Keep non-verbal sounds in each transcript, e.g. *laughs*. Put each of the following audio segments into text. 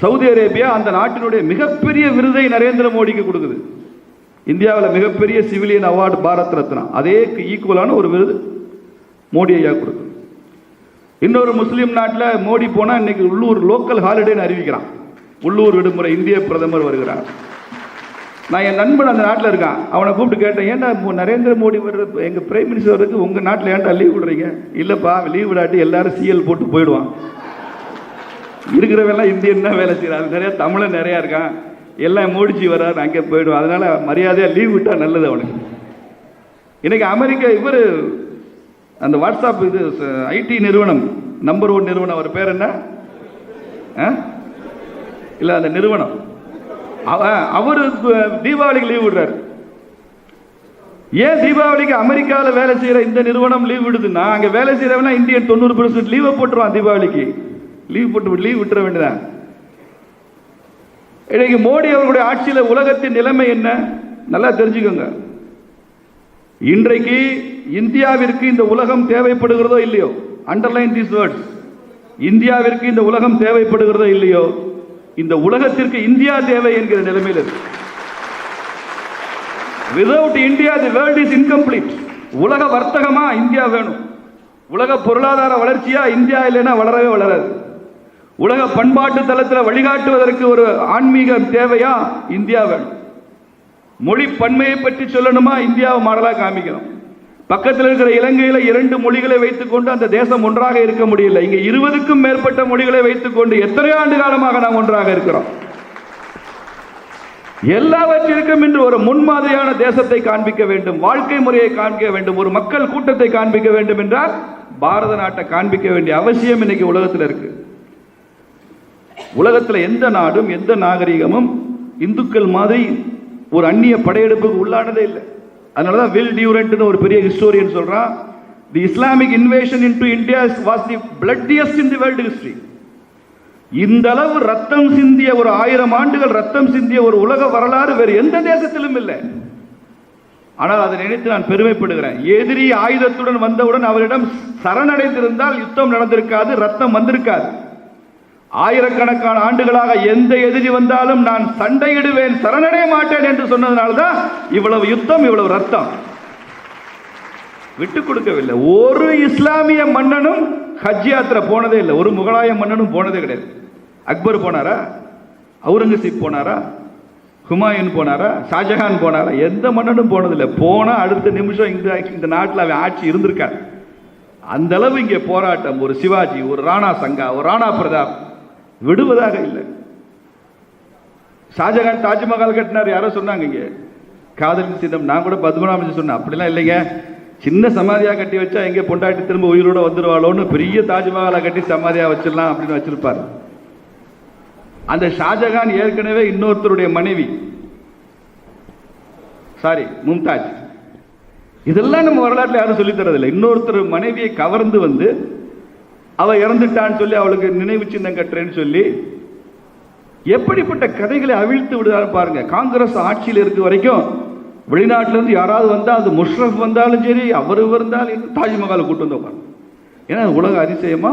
Saudi Arabia அந்த நாட்டினுடைய மிகப்பெரிய விருதை நரேந்திர மோடிக்கு கொடுக்குது. இந்தியாவில் மிகப்பெரிய சிவிலியன் அவார்டு பாரத் ரத்னா. அதே ஈக்குவலான ஒரு விருது மோடி ஐயா கொடுக்குது. இன்னொரு முஸ்லீம் நாட்டில் மோடி போனால் இன்னைக்கு உள்ளூர் லோக்கல் ஹாலிடேன்னு அறிவிக்கிறான். உள்ளூர் விடுமுறை இந்திய பிரதமர் வருகிறார். நான் என் நண்பன் அந்த நாட்டில் இருக்கான். அவனை கூப்பிட்டு கேட்டேன் ஏன்டா நரேந்திர மோடி வர்ற எங்கள் பிரைம் மினிஸ்டர் வர்றதுக்கு உங்கள் நாட்டில் ஏன்டா லீவ் விடுறீங்க? இல்லைப்பா லீவ் விடாட்டி எல்லாரும் சிஎல் போட்டு போயிடுவான். இருக்கிறவெல்லாம் இந்தியன் தான் வேலை செய்கிறான் நிறைய தமிழன் நிறையா இருக்கான். எல்லாம் மோடிச்சு வர்றாரு அங்கே போயிடும் அதனால மரியாதையாக லீவ் விட்டால் நல்லது அவனுக்கு. இன்னைக்கு அமெரிக்கா இவர் அந்த வாட்ஸ்அப் இது ஐடி நிறுவனம் நம்பர் ஒன் நிறுவனம் அவர் பேர் என்ன? இல்லை அந்த நிறுவனம். அவ- அவரு தீபாவளிக்கு லீவ் விடுறாரு. ஏன் தீபாவளிக்கு அமெரிக்காவில் வேலை செய்கிற இந்த நிறுவனம் லீவ் விடுதுன்னா அங்கே வேலை செய்கிறவனா இந்தியன் தொண்ணூறு பெர்சன்ட் லீவை போட்டுருவான் தீபாவளிக்கு. லீவ் போட்டு லீவ் விட்டுற வேண்டியதான் இன்னைக்கு மோடி அவர்களுடைய ஆட்சியில் உலகத்தின் நிலைமை என்ன? நல்லா தெரிஞ்சுக்கோங்க. இன்றைக்கு இந்தியாவிற்கு இந்த உலகம் தேவைப்படுகிறதோ இல்லையோ? அண்டர்லைன் தீஸ் வேர்ட்ஸ் இந்தியாவிற்கு இந்த உலகம் தேவைப்படுகிறதோ இல்லையோ? இந்த உலகத்திற்கு இந்தியா தேவை என்கிற நிலைமையில் இருக்கு. Without India the world is incomplete உலக வர்த்தகமா இந்தியா வேணும். உலக பொருளாதார வளர்ச்சியா இந்தியா இல்லைன்னா வளரவே வளராது. உலக பண்பாட்டு தளத்தில் வழிகாட்டுவதற்கு ஒரு ஆன்மீகம் தேவையா? இந்தியா வேணும். மொழி பன்மையை பற்றி சொல்லணுமா? இந்தியாவை மாடலாக காமிக்கணும். பக்கத்தில் இருக்கிற இலங்கையில் இரண்டு மொழிகளை வைத்துக்கொண்டு அந்த தேசம் ஒன்றாக இருக்க முடியல. இங்கே இருபதுக்கும் மேற்பட்ட மொழிகளை வைத்துக்கொண்டு எத்தனை ஆண்டு காலமாக நாம் ஒன்றாக இருக்கிறோம். எல்லாவற்றிற்கும் இன்று ஒரு முன்மாதிரியான தேசத்தை காண்பிக்க வேண்டும். வாழ்க்கை முறையை காண்பிக்க வேண்டும். ஒரு மக்கள் கூட்டத்தை காண்பிக்க வேண்டும் என்றால் பாரத நாட்டை காண்பிக்க வேண்டிய அவசியம் இன்னைக்கு உலகத்தில் இருக்குது உலகத்தில் எந்த நாடும் எந்த நாகரிகமும் இந்துக்கள் மாதிரி ஒரு அந்நிய படையெடுப்புக்கு உள்ளானதே இல்லை. அதனால தான் வில் டியூரண்ட்னு ஒரு பெரிய ஹிஸ்டோரியன் சொல்கிறான் the Islamic invasion into India was the bloodiest in the world history இந்த அளவு ரத்தம் சிந்திய ஒரு ஆயிரம் ஆண்டுகள் ரத்தம் சிந்திய ஒரு உலக வரலாறு வேறு எந்த தேசத்திலும் இல்லை. ஆனால் அதை நினைத்து நான் பெருமைப்படுகிறேன். எதிரி ஆயுதத்துடன் வந்தவுடன் அவரிடம் சரணடைந்திருந்தால் யுத்தம் நடந்திருக்காது ரத்தம் வந்திருக்காது. ஆயிரக்கணக்கான ஆண்டுகளாக எந்த எதிரி வந்தாலும் நான் சண்டையிடுவேன் சரணடைய மாட்டேன் என்று சொன்னதுனால்தான் இவ்வளவு யுத்தம் இவ்வளவு ரத்தம். விட்டு கொடுக்கவில்லை. ஒரு இஸ்லாமிய மன்னனும் ஹஜ் யாத்திரை போனதே இல்லை. ஒரு முகலாய மன்னனும் போனதே கிடையாது. அக்பர் போனாரா? அவுரங்கசீப் போனாரா? ஹுமாயூன் போனாரா? ஷாஜஹான் போனாரா? எந்த மன்னனும் போனதில்லை. போனால் அடுத்த நிமிஷம் இந்த இந்த நாட்டில் அவன் ஆட்சி இருந்திருக்கார் அந்த அளவு இங்கே போராட்டம். ஒரு சிவாஜி ஒரு ராணா சங்கா ஒரு ராணா பிரதாப். விடுவதாக இல்லை. ஷாஜகான் தாஜ்மஹால் கட்டினார். யாரோ சொன்னாங்க இங்க. காதலின் சின்னம் நான் கூட பத்மநாபன் சொன்னேன். அப்படிலாம் இல்லைங்க. சின்ன சமாதியா கட்டி வச்சா எங்க பொண்டாட்டி திரும்ப உயிரோட வந்துருவாளோன்னு பெரிய தாஜ்மஹாலை கட்டி சமாதியா வச்சிடலாம் அப்படின்னு வச்சிருப்பாரு. அந்த ஷாஜகான் ஏற்கனவே இன்னொருத்தருடைய மனைவி. சாரி மும்தாஜ். இதெல்லாம் நம்ம வரலாற்றில் யாரும் சொல்லித் தரதில்லை. இன்னொருத்தர் மனைவியை கவர்ந்து வந்து அவ இறந்துட்டான்னு சொல்லி அவளுக்கு நினைவு சின்னம் கட்டுறேன்னு சொல்லி எப்படிப்பட்ட கதைகளை அவிழ்த்து விடுறாரு பாருங்க. காங்கிரஸ் ஆட்சியில் இருக்க வரைக்கும் வெளிநாட்டுல இருந்து யாராவது வந்தால் அது முஷ்ரஃப் வந்தாலும் சரி அவர் இருந்தாலும் தாஜ்மஹாலை கூட்டு வந்து உட்காந்து ஏன்னா உலக அதிசயமா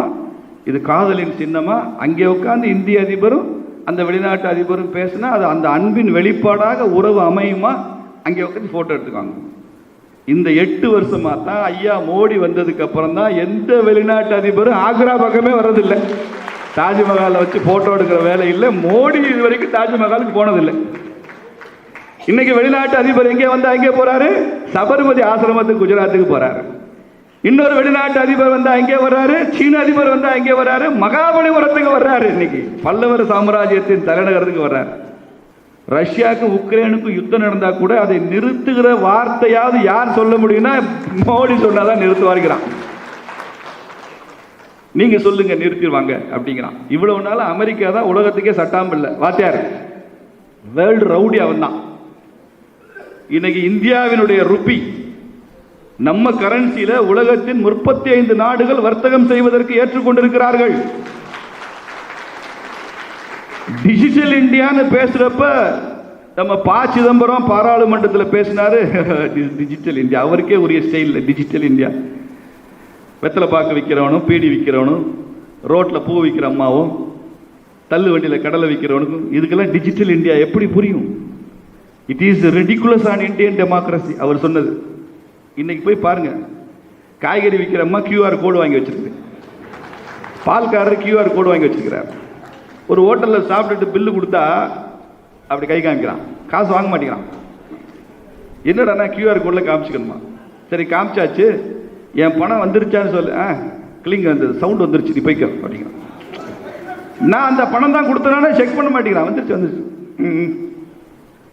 இது காதலின் சின்னமா அங்கே உட்காந்து இந்திய அதிபரும் அந்த வெளிநாட்டு அதிபரும் பேசினா அது அந்த அன்பின் வெளிப்பாடாக உறவு அமையுமா? அங்கே உட்காந்து போட்டோ எடுத்துக்காங்க இந்த எட்டு வருஷமா தான் ஐயா மோடி வந்ததுக்கு அப்புறம் தான் எந்த வெளிநாட்டு அதிபரும் ஆக்ரா பக்கமே வர்றதில்லை. தாஜ்மஹாலை வச்சு போட்டோ எடுக்கிற வேலை இல்லை. மோடி இது வரைக்கும் தாஜ்மஹாலுக்கு போனதில்லை. இன்னைக்கு வெளிநாட்டு அதிபர் எங்கே வந்தா எங்கே போறாரு? சபர்மதி ஆசிரமத்துக்கு குஜராத்துக்கு போறாரு. இன்னொரு வெளிநாட்டு அதிபர் வந்தா எங்கே வர்றாரு? சீன அதிபர் வந்தா எங்கே வர்றாரு? மகாபலிபுரத்துக்கு வர்றாரு இன்னைக்கு. பல்லவர் சாம்ராஜ்யத்தின் தலைநகரத்துக்கு வர்றாரு. ரஷ்யாவுக்கும் உக்ரைனுக்கும் யுத்தம் நடந்தால் கூட அதை நிறுத்துகிற வார்த்தையாவது யார் சொல்ல முடியும்னா மோடி சொன்னாதான் நிறுத்துவாருங்கிறான். நீங்க சொல்லுங்க நிறுத்திடுவாங்க அப்படிங்கிறான். இவ்வளவு நாள் அமெரிக்கா தான் உலகத்துக்கே சட்டாம் இல்லை. வாத்தியார் வேர்ல்டு ரவுடி அவன் தான் இன்னைக்கு இந்தியாவினுடைய ருப்பி நம்ம கரன்சியில உலகத்தின் முப்பத்தி ஐந்து நாடுகள் வர்த்தகம் செய்வதற்கு ஏற்றுக்கொண்டிருக்கிறார்கள். டிஜிட்டல் இந்தியான்னு பேசுகிறப்ப நம்ம பா சிதம்பரம் பாராளுமன்றத்தில் பேசினாரு. *laughs* டிஜிட்டல் இந்தியா அவருக்கே உரிய ஸ்டைலில் டிஜிட்டல் இந்தியா வெத்தலை பாக்கு விற்கிறவனும் பீடி விற்கிறவனும் ரோட்டில் பூ விற்கிற அம்மாவும் தள்ளு வண்டியில் கடலை விற்கிறவனுக்கும் இதுக்கெல்லாம் டிஜிட்டல் இந்தியா எப்படி புரியும்? It is ridiculous on Indian democracy அவர் சொன்னது. இன்னைக்கு போய் பாருங்க. காய்கறி விற்கிறம்மா கியூஆர் கோடு வாங்கி வச்சிருக்கு. பால்காரர் கியூஆர் கோடு வாங்கி வச்சிருக்கிறார். ஒரு ஹோட்டலில் சாப்பிட்டுட்டு பில்லு கொடுத்தா அப்படி கை காமிக்கிறான். காசு வாங்க மாட்டேங்கிறான். என்னடா கியூஆர் கோடில் காமிச்சிக்கணுமா? சரி காமிச்சாச்சு. என் பணம் வந்துருச்சான்னு சொல்லு. ஆ கிளிங் வந்தது. சவுண்ட் வந்துருச்சு. நீ போய்க்க அப்படிங்கிறான். நான் அந்த பணம் தான் கொடுத்தனால செக் பண்ண மாட்டேங்கிறான். வந்துருச்சு வந்துருச்சு. ம்,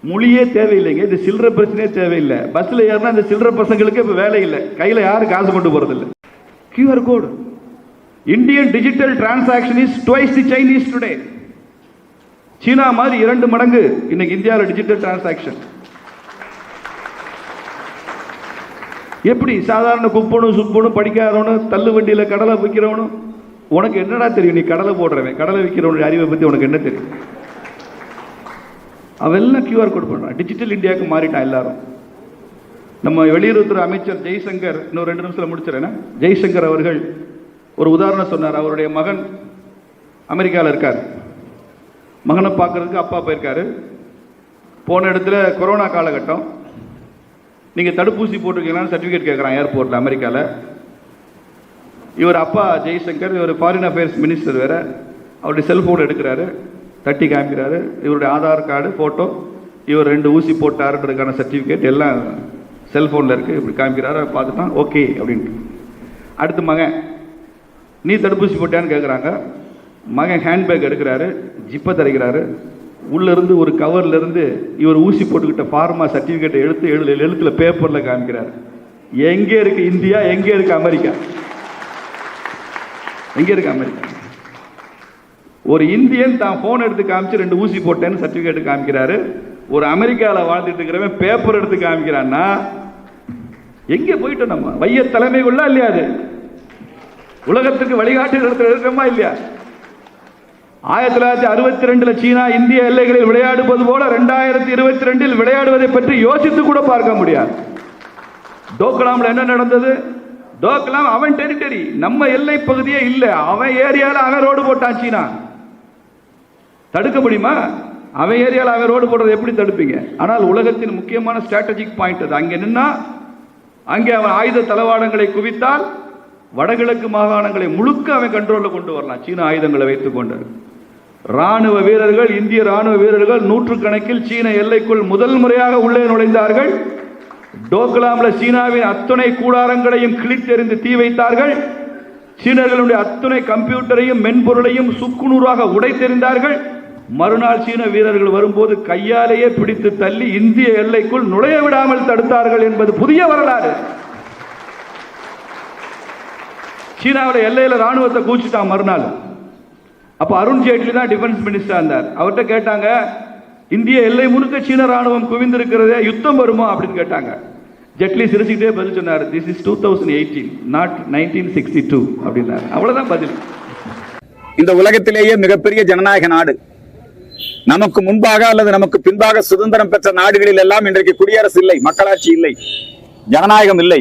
மொழியே தேவையில்லைங்க. இது சில்லற பிரச்சனையே தேவையில்லை. பஸ்ஸில் ஏறினா இந்த சில்லற பசங்களுக்கு இப்போ வேலை இல்லை. கையில் யாரும் காசு கொண்டு போகிறதில்ல QR code Indian digital transaction is twice the Chinese today China மாதிரி இரண்டு மடங்கு இன்னைக்கு இந்தியாவில் டிஜிட்டல் டிரான்சாக்ஷன் எப்படி சாதாரண குப்பனும் சுப்பனும் படிக்காதவனும் தள்ளு வண்டியில் கடலை விற்கிறவனும் உனக்கு என்னடா தெரியும்? நீ கடலை போடுறவன். கடலை விற்கிறவனுடைய அறிவை பற்றி உனக்கு என்ன தெரியும்? அவெல்லாம் கியூஆர் கோட் பண்ணுறான் டிஜிட்டல் இந்தியாவுக்கு மாறிட்டான் எல்லாரும். நம்ம வெளியுறவுத்துறை அமைச்சர் ஜெய்சங்கர் இன்னும் ரெண்டு நிமிஷத்தில் முடிச்சிடறேன். ஜெய்சங்கர் அவர்கள் ஒரு உதாரணம் சொன்னார். அவருடைய மகன் அமெரிக்காவில் இருக்கார். மகனை பார்க்குறதுக்கு அப்பா போயிருக்காரு. போன இடத்துல கொரோனா காலகட்டம். நீங்கள் தடுப்பூசி போட்டிருக்கீங்களான்னு சர்டிஃபிகேட் கேட்குறான் ஏர்போர்ட்டில் அமெரிக்காவில் இவர் அப்பா ஜெய்சங்கர் இவர் ஃபாரின் அஃபேர்ஸ் மினிஸ்டர் வேறு. அவருடைய செல்ஃபோன் எடுக்கிறாரு. தட்டி காமிக்கிறாரு. இவருடைய ஆதார் கார்டு ஃபோட்டோ இவர் ரெண்டு ஊசி போட்டாருன்றதுக்கான சர்டிஃபிகேட் எல்லாம் செல்ஃபோனில் இருக்குது இப்படி காமிக்கிறாரு பார்த்துட்டான் ஓகே அப்படின்ட்டு. அடுத்து மகன். நீ தடுப்பூசி போட்டியான்னு கேட்குறாங்க மகன் ஹேண்ட்பேக் எடுக்கிறாரு ஜிப்பை தரைக்கிறாரு. உள்ளேருந்து ஒரு கவர்லேருந்து இவர் ஊசி போட்டுக்கிட்ட ஃபார்மா சர்டிஃபிகேட்டை எடுத்து எழு எழுத்துல பேப்பரில் காமிக்கிறார். எங்கே இருக்கு இந்தியா? எங்கே இருக்கு அமெரிக்கா? எங்கே இருக்கு அமெரிக்கா? ஒரு இந்தியன் தான் ஃபோன் எடுத்து காமிச்சு ரெண்டு ஊசி போட்டேன்னு சர்டிஃபிகேட் காமிக்கிறாரு. ஒரு அமெரிக்காவில் வாழ்ந்துட்டு இருக்கிறவன் பேப்பர் எடுத்து காமிக்கிறான்னா எங்கே போயிட்டோம் நம்ம? வைய தலைமைக்குள்ள இல்லையா அது? உலகத்துக்கு வழிகாட்டு இடத்துல இருக்கமா இல்லையா? ஆயிரத்தி தொள்ளாயிரத்தி அறுபத்தி ரெண்டுல சீனா இந்திய எல்லைகளில் விளையாடுவது போல ரெண்டாயிரத்தி இருபத்தி ரெண்டில் விளையாடுவதை பற்றி யோசித்து கூட பார்க்க முடியாது. டோக்லாம்ல என்ன நடந்தது? டோக்லாம் அவன் டெரிட்டரி நம்ம எல்லை பகுதியே இல்லை. அவன் ஏரியால அவன் ரோடு போட்டான் சீனா. தடுக்க முடியுமா? அவன் ஏரியால அவன் ரோடு போடுறதை எப்படி தடுப்பீங்க? ஆனால் உலகத்தின் முக்கியமான ஸ்ட்ராட்டஜிக் பாயிண்ட் அது. அங்கே நின்னா அங்கே அவன் ஆயுத தளவாடங்களை குவித்தால் வடகிழக்கு மாகாணங்களை முழுக்க அவன் கண்ட்ரோலில் கொண்டு வரலாம். சீன ஆயுதங்களை வைத்துக்கொண்டு ராணுவ வீரர்கள் இந்திய ராணுவ வீரர்கள் நூற்றுக்கணக்கில் சீன எல்லைக்குள் முதல் முறையாக உள்ளே நுழைந்தார்கள். டோக்லாம்ல சீனாவின் அத்துணை கூடாரங்களையும் கிழித்தெறிந்து தீ வைத்தார்கள். சீனர்களுடைய அத்துணை கம்ப்யூட்டரையும் மென்பொருளையும் சுக்குநூறாக உடைத்தெறிந்தார்கள். மறுநாள் சீன வீரர்கள் வரும்போது கையாலேயே பிடித்து தள்ளி இந்திய எல்லைக்குள் நுழைய விடாமல் தடுத்தார்கள் என்பது புதிய வரலாறு. சீனாவோட எல்லையில் ராணுவத்தை கூச்சிட்டான் மறுநாள். அப்போ அருண் ஜேட்லி தான் டிஃபென்ஸ் மினிஸ்டராக இருந்தார். அவர்கிட்ட கேட்டாங்க இந்திய எல்லை முழுக்க சீன ராணுவம் குவிந்திருக்கிறதே யுத்தம் வருமா அப்படின்னு கேட்டாங்க. ஜெட்லி சிரிச்சுக்கிட்டே பதில் சொன்னார் this is two thousand eighteen not nineteen sixty two அப்படின்னாரு. அவ்வளோதான் பதில். இந்த உலகத்திலேயே மிகப்பெரிய ஜனநாயக நாடு. நமக்கு முன்பாக அல்லது நமக்கு பின்பாக சுதந்திரம் பெற்ற நாடுகளில் எல்லாம் இன்றைக்கு குடியரசு இல்லை மக்களாட்சி இல்லை ஜனநாயகம் இல்லை.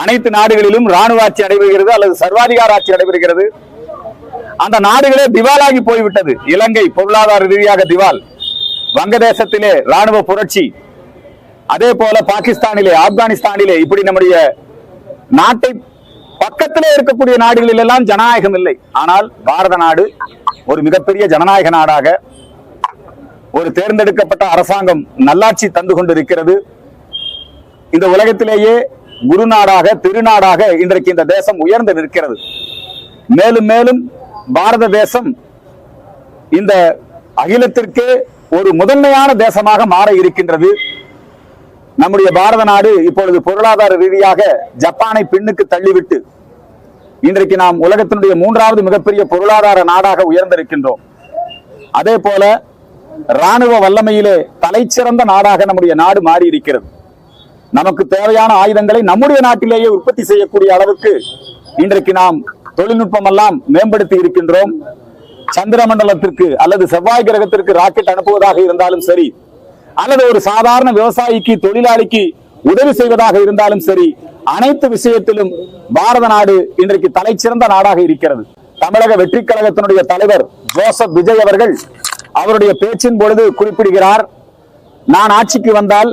அனைத்து நாடுகளிலும் ராணுவ ஆட்சி நடைபெறுகிறது அல்லது சர்வாதிகார ஆட்சி நடைபெறுகிறது. அந்த நாடுகளே திவாலாகி போய்விட்டது. இலங்கை பொருளாதார ரீதியாக திவால். வங்கதேசத்திலே ராணுவ புரட்சி. அதே போல பாகிஸ்தானிலே ஆப்கானிஸ்தானிலே இப்படி நம்முடைய நாட்டை பக்கத்திலே இருக்கக்கூடிய நாடுகளில் எல்லாம் ஜனநாயகம் இல்லை. ஆனால் பாரத நாடு ஒரு மிகப்பெரிய ஜனநாயக நாடாக ஒரு தேர்ந்தெடுக்கப்பட்ட அரசாங்கம் நல்லாட்சி தந்து கொண்டிருக்கிறது. இந்த உலகத்திலேயே குருநாடாக திருநாடாக இன்றைக்கு இந்த தேசம் உயர்ந்து நிற்கிறது. மேலும் மேலும் பாரத தேசம் இந்த அகிலத்திற்கே ஒரு முதன்மையான தேசமாக மாற இருக்கின்றது. நம்முடைய பாரத நாடு இப்பொழுது பொருளாதார ரீதியாக ஜப்பானை பின்னுக்கு தள்ளிவிட்டு இன்றைக்கு நாம் உலகத்தினுடைய மூன்றாவது மிகப்பெரிய பொருளாதார நாடாக உயர்ந்திருக்கின்றோம். அதே போல ராணுவ வல்லமையிலே தலைச்சிறந்த நாடாக நம்முடைய நாடு மாறி இருக்கிறது நமக்கு தேவையான ஆயுதங்களை நம்முடைய நாட்டிலேயே உற்பத்தி செய்யக்கூடிய அளவுக்கு இன்றைக்கு நாம் தொழில்நுட்பம் எல்லாம் மேம்படுத்தி இருக்கின்றோம். சந்திரமண்டலத்திற்கு அல்லது செவ்வாய் கிரகத்திற்கு ராக்கெட் அனுப்புவதாக இருந்தாலும் சரி அல்லது ஒரு சாதாரண விவசாயிக்கு தொழிலாளிக்கு உதவி செய்வதாக இருந்தாலும் சரி அனைத்து விஷயத்திலும் பாரத நாடு இன்றைக்கு தலைச்சிறந்த நாடாக இருக்கிறது. தமிழக வெற்றி கழகத்தினுடைய தலைவர் ஜோசப் விஜய் அவர்கள் அவருடைய பேச்சின் பொழுது குறிப்பிடுகிறார் நான் ஆட்சிக்கு வந்தால்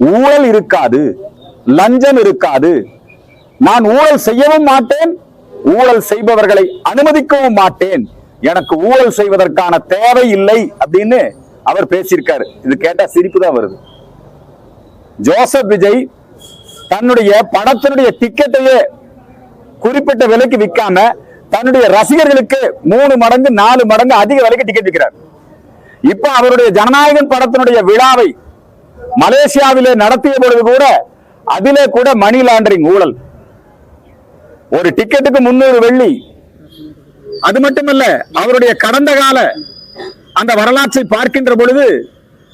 ஊழல் இருக்காது லஞ்சம் இருக்காது. நான் ஊழல் செய்யவும் மாட்டேன் ஊழல் செய்பவர்களை அனுமதிக்கவும் மாட்டேன். எனக்கு ஊழல் செய்வதற்கான தேவை இல்லை அப்படின்னு அவர் பேசியிருக்காரு. இது கேட்டா சிரிப்பு தான் வருது. ஜோசப் விஜய் தன்னுடைய படத்தினுடைய டிக்கெட்டையே குறிப்பிட்ட விலைக்கு விற்காம தன்னுடைய ரசிகர்களுக்கு மூணு மடங்கு நாலு மடங்கு அதிக விலைக்கு டிக்கெட் விற்கிறார் இப்ப அவருடைய ஜனநாயகன் படத்தினுடைய விழாவை மலேசியாவிலே நடத்திய பொழுது கூட அதிலே கூட மணி லாண்டரிங் ஊழல். ஒரு டிக்கெட்டுக்கு முன்னூறு வெள்ளி. அது மட்டுமல்ல அவருடைய கடந்த கால அந்த வரலாற்றை பார்க்கின்ற பொழுது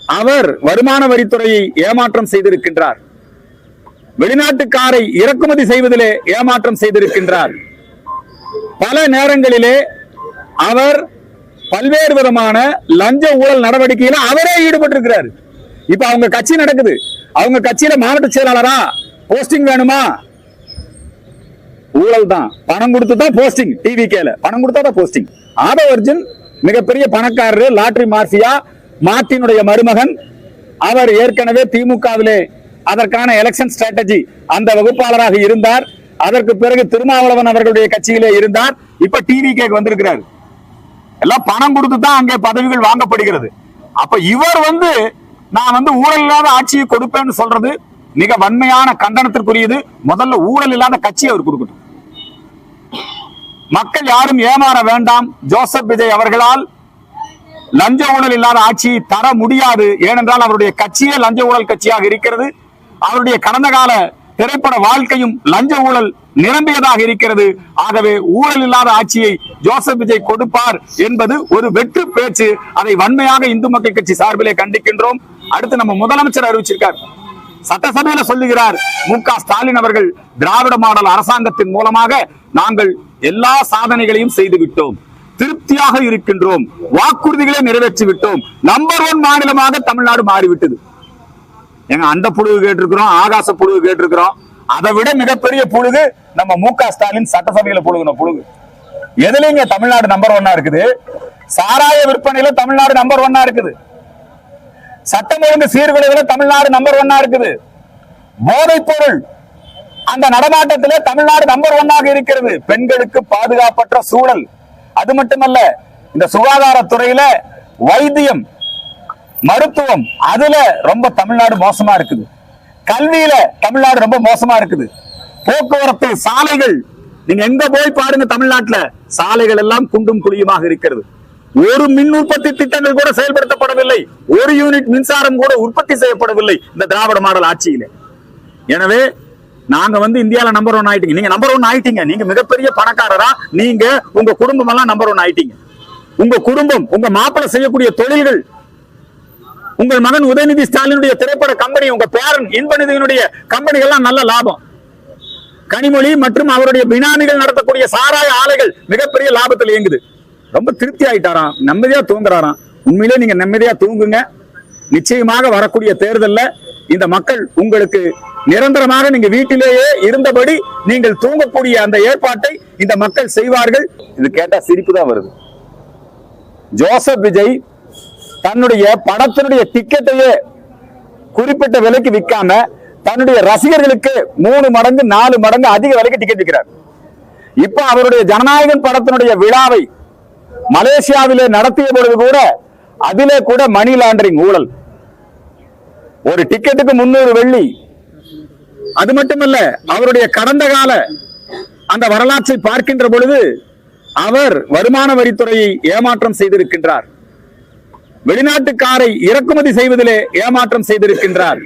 அவர் வருமான வரித்துறையை ஏமாற்றம் செய்திருக்கின்றார். வெளிநாட்டு காரை இறக்குமதி செய்வதிலே ஏமாற்றம் செய்திருக்கின்றார். பல நேரங்களிலே அவர் பல்வேறு விதமான லஞ்ச ஊழல் நடவடிக்கையில அவரே ஈடுபட்டிருக்கிறார். இப்ப அவங்க கட்சி நடக்குது. அவங்க கட்சியில மாவட்ட செயலாளரா போஸ்டிங் வேணுமா? ஊழல் தான். பணம் கொடுத்து தான் போஸ்டிங் டிவி கேல பணம் கொடுத்தா தான் போஸ்டிங் ஆதவ அர்ஜுன் மிகப்பெரிய பணக்காரரு லாட்டரி மாஃபியா மார்டினுடைய மருமகன். அவர் ஏற்கனவே திமுகவிலே அதற்கான எலெக்ஷன் ஸ்ட்ராட்டஜி அந்த வகுப்பாளராக இருந்தார். அதற்கு பிறகு திருமாவளவன் அவர்களுடைய கட்சியிலே இருந்தார். இப்ப டிவி கேக்கு வந்திருக்கிறார். எல்லாம் பணம் கொடுத்து தான் அங்கே பதவிகள் வாங்கப்படுகிறது. அப்ப இவர் வந்து நான் வந்து ஊழல் இல்லாத ஆட்சியை கொடுப்பேன்னு சொல்றது மிக வன்மையான கண்டனத்திற்குரியது. முதல்ல ஊழல் இல்லாத கட்சி அவர் கொடுக்கட்டும். மக்கள் யாரும் ஏமாற வேண்டாம். ஜோசப் விஜய் அவர்களால் லஞ்ச ஊழல் இல்லாத ஆட்சியை தர முடியாது. ஏனென்றால் அவருடைய கட்சியே லஞ்ச ஊழல் கட்சியாக இருக்கிறது. அவருடைய கடந்த கால திரைப்பட வாழ்க்கையும் லஞ்ச ஊழல் நிரம்பியதாக இருக்கிறது. ஆகவே ஊழல் இல்லாத ஆட்சியை ஜோசப் விஜய் கொடுப்பார் என்பது ஒரு வெற்று பேச்சு. அதை வன்மையாக இந்து மக்கள் கட்சி சார்பிலே கண்டிக்கின்றோம். அடுத்து நம்ம முதலமைச்சர் அறிவிச்சிருக்கார். சட்டசபையில சொல்லுகிறார் மு க ஸ்டாலின் அவர்கள் திராவிட மாடல் அரசாங்கத்தின் மூலமாக நாங்கள் எல்லா சாதனைகளையும் செய்து விட்டோம். திருப்தியாக இருக்கின்றோம். வாக்குறுதிகளை நிறைவேற்றி விட்டோம். நம்பர் ஒன் மாநிலமாக தமிழ்நாடு மாறிவிட்டது. எங்க அந்த புழுவு கேட்டிருக்கிறோம் ஆகாச புழுவு கேட்டிருக்கிறோம். அதை விட மிகப்பெரிய புழுகு நம்ம மு க ஸ்டாலின் சட்டசபையில புழுகுன புழுகு. எதுலங்க தமிழ்நாடு நம்பர் ஒன்னா இருக்குது? சாராய விற்பனையில தமிழ்நாடு நம்பர் ஒன்னா இருக்குது. சட்டம் ஒழுங்கு சீர்குலைவுல தமிழ்நாடு நம்பர் ஒன்னா இருக்குது. போதைப் பொருள் அந்த நடமாட்டத்துல தமிழ்நாடு நம்பர் ஒன்னாக இருக்கிறது. பெண்களுக்கு பாதுகாப்பற்ற சூழல். அது மட்டுமல்ல இந்த சுகாதாரத்துறையில வைத்தியம் மருத்துவம் அதுல ரொம்ப தமிழ்நாடு மோசமா இருக்குது. கல்வியில தமிழ்நாடு ரொம்ப மோசமா இருக்குது. போக்குவரத்து சாலைகள் நீங்க எங்க போய் பாருங்க தமிழ்நாட்டுல சாலைகள் எல்லாம் குண்டும் குழியுமாக இருக்கிறது. ஒரு மின் உற்பத்தி திட்டங்கள் கூட செயல்படுத்தப்படவில்லை. ஒரு யூனிட் மின்சாரம் கூட உற்பத்தி செய்யப்படவில்லை இந்த திராவிட மாடல் ஆட்சியில. எனவே நாங்க வந்து இந்தியால நம்பர் ஒன் ஆயிட்டீங்க. நீங்க நம்பர் ஒன் ஆயிட்டீங்க. நீங்க மிகப்பெரிய பணக்காரரா நீங்க உங்க குடும்பம் எல்லாம் நம்பர் ஒன் ஆயிட்டீங்க. உங்க குடும்பம் உங்க மாப்பிள்ள செய்யக்கூடிய தொழில்கள் உங்கள் மகன் உதயநிதி ஸ்டாலினுடைய திரைப்பட கம்பெனி உங்க பேரன் இன்பநிதியினுடைய கம்பெனிகள்லாம் நல்ல லாபம். கனிமொழி மற்றும் அவருடைய பினாமிகள் நடத்தக்கூடிய சாராய ஆலைகள் மிகப்பெரிய லாபத்தில் இயங்குது. ரொம்ப திருப்தி ஆயிட்டாராம் நிம்மதியா தூங்குறாராம். உண்மையிலே நீங்க நிம்மதியா தூங்குங்க. நிச்சயமாக வரக்கூடிய தேர்தல்ல இந்த மக்கள் உங்களுக்கு நிரந்தரமாக நீங்க வீட்டிலேயே இருந்தபடி நீங்கள் தூங்கக்கூடிய அந்த ஏற்பாட்டை இந்த மக்கள் செய்வார்கள். இது கேட்டா சிரிப்பு தான் வருது. ஜோசப் விஜய் தன்னுடைய படத்தினுடைய டிக்கெட்டையே குறிப்பிட்ட விலைக்கு விற்காம தன்னுடைய ரசிகர்களுக்கு மூணு மடங்கு நாலு மடங்கு அதிக விலைக்கு டிக்கெட் விற்கிறார் இப்ப அவருடைய ஜனநாயகன் படத்தினுடைய விழாவை மலேசியாவிலே நடத்திய பொழுது கூட அதிலே கூட மணி லாண்டரிங் ஊழல். ஒரு டிக்கெட்டுக்கு முன்னூறு வெள்ளி. அது மட்டுமல்ல அவருடைய கடந்த கால அந்த வரலாற்றை பார்க்கின்ற பொழுது அவர் வருமான வரித்துறையை ஏமாற்றம் செய்திருக்கின்றார். வெளிநாட்டு காரை இறக்குமதி செய்வதிலே ஏமாற்றம் செய்திருக்கின்றார்.